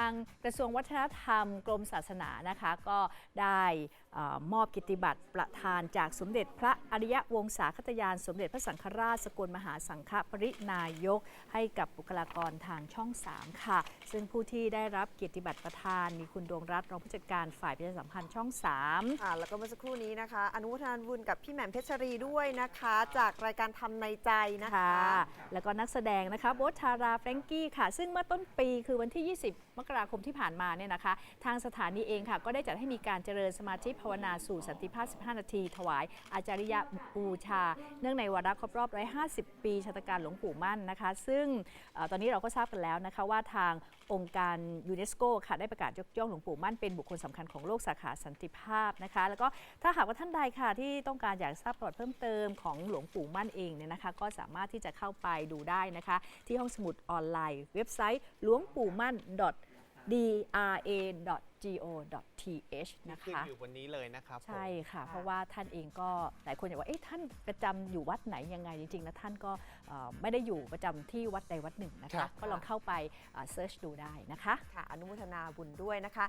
างกระทรวงวัฒนธรรมกรมศาสนานะคะ ก็ได้เออมอบกิตติบัตรประธานจากสมเด็จพระอริยวงศาคตยาน สมเด็จพระสังฆราชสกลมหาสังฆปรินายก ให้กับบุคลากรทางช่อง 3 ค่ะ ซึ่งผู้ที่ได้รับเกียรติบัตรประธาน มีคุณดวงรัตน์รองผู้จัดการฝ่ายประชาสัมพันธ์ช่อง 3 ค่ะ แล้วก็เมื่อสักครู่นี้นะคะ อนุโมทนาบุญกับพี่แหม่มเพชรรีด้วยนะคะ จากรายการทำในใจนะคะค่ะแล้วก็นักแสดงนะคะโบทธาราแฟรงกี้ค่ะ ซึ่งเมื่อต้นปีคือวันที่ 20มกราคมที่ผ่านมาเนี่ยนะคะ ทางสถานีเองค่ะก็ได้จัดให้มีการเจริญสมาธิภาวนาสู่สันติภาพ 15 นาที ถวายอาจาริยบูชา เนื่องในวาระครบรอบ 150 ปีชาตการหลวงปู่มั่นนะคะ ซึ่งอตอนนี้เราก็ทราบกันแล้วนะคะว่าทางองค์การยูเนสโกค่ะได้ประกาศยกย่องหลวงปู่มั่นเป็นบุคคลสำคัญของโลกสาขาสันติภาพนะคะ แล้วก็ถ้าหากว่าท่านใดค่ะที่ต้องการอยากทราบประวัติเพิ่มเติมของหลวงปู่มั่นเองเนี่ยนะคะ ก็สามารถที่จะเข้าไปดูได้นะคะ ที่ห้องสมุดออนไลน์ เว็บไซต์หลวงปู่มั่น dra.go.th นะขึ้นคะ อยู่บนนี้เลยนะครับผม ใช่ค่ะ เพราะว่าท่านเองก็หลายคนอยากว่าเอ๊ะท่านประจำอยู่วัดไหนยังไงจริงๆแล้วท่านก็เอ่อไม่ได้อยู่ประจำที่วัดใดวัดหนึ่งนะครัคะ บ ก็ลองเข้าไปเซิร์ชดูได้นะคะ ค่ะอนุโมทนาบุญด้วยนะคะ